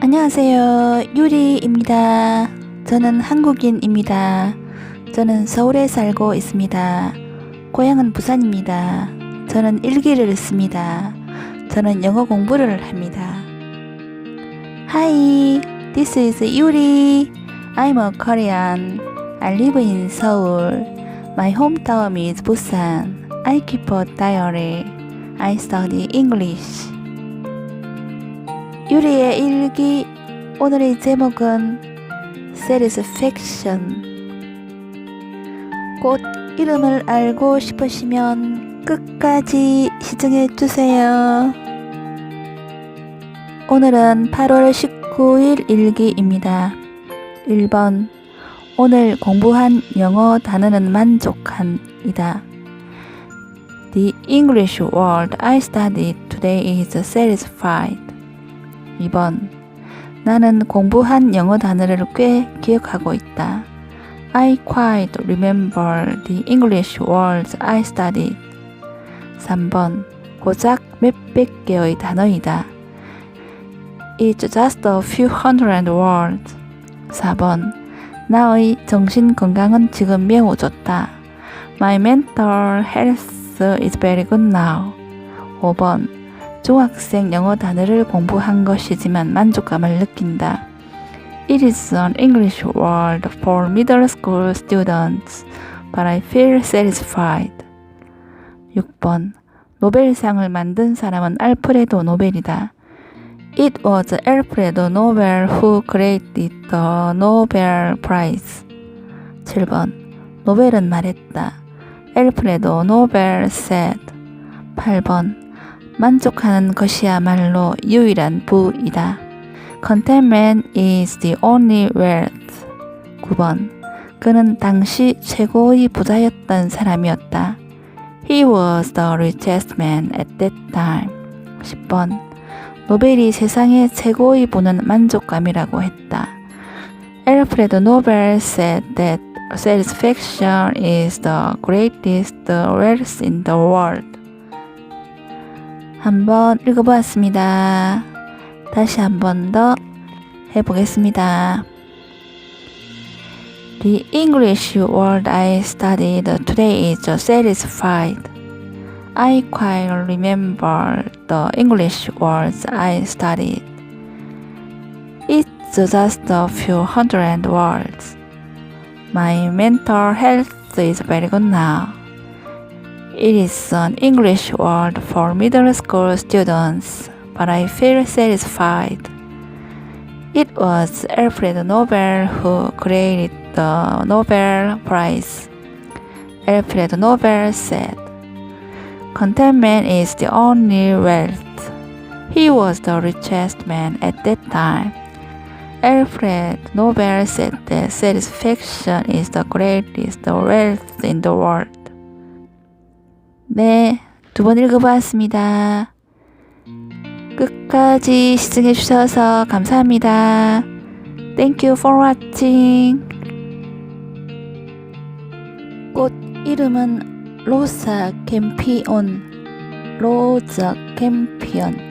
안녕하세요. 유리입니다. 저는 한국인입니다. 저는 서울에 살고 있습니다. 고향은 부산입니다. 저는 일기를 씁니다. 저는 영어 공부를 합니다. Hi, this is Yuri. I'm a Korean. I live in Seoul. My hometown is Busan. I keep a diary. I study English. 유리의 일기 오늘의 제목은 Satisfaction 꽃 이름을 알고 싶으시면 끝까지 시청해 주세요. 오늘은 8월 19일 일기입니다. 1번 오늘 공부한 영어 단어는 만족한 이다. The English word I studied today is satisfied. 2번 나는 공부한 영어 단어를 꽤 기억하고 있다. I quite remember the English words I studied. 3번 고작 몇백 개의 단어이다. It's just a few hundred words. 4번 나의 정신 건강은 지금 매우 좋다. My mental health is very good now. 5번 중학생 영어 단어를 공부한 것이지만 만족감을 느낀다. It is an English word for middle school students, but I feel satisfied. 6번 노벨상을 만든 사람은 알프레도 노벨이다. It was Alfredo Nobel who created the Nobel Prize. 7번 노벨은 말했다. Alfredo Nobel said. 8번 만족하는 것이야말로 유일한 부이다. Contentment is the only wealth. 9번. 그는 당시 최고의 부자였던 사람이었다. He was the richest man at that time. 10번. 노벨이 세상의 최고의 부는 만족감이라고 했다. Alfred Nobel said that satisfaction is the greatest wealth in the world. 한번 읽어보았습니다. 다시 한 번 더 해보겠습니다. The English word I studied today is satisfied. I quite remember the English words I studied. It's just a few hundred words. My mental health is very good now. It is an English word for middle school students, but I feel satisfied. It was Alfred Nobel who created the Nobel Prize. Alfred Nobel said, Contentment is the only wealth. He was the richest man at that time. Alfred Nobel said that satisfaction is the greatest wealth in the world. 네, 두 번 읽어보았습니다. 끝까지 시청해 주셔서 감사합니다. Thank you for watching. 꽃 이름은 로사 캠피온, 로저 캠피언입니다.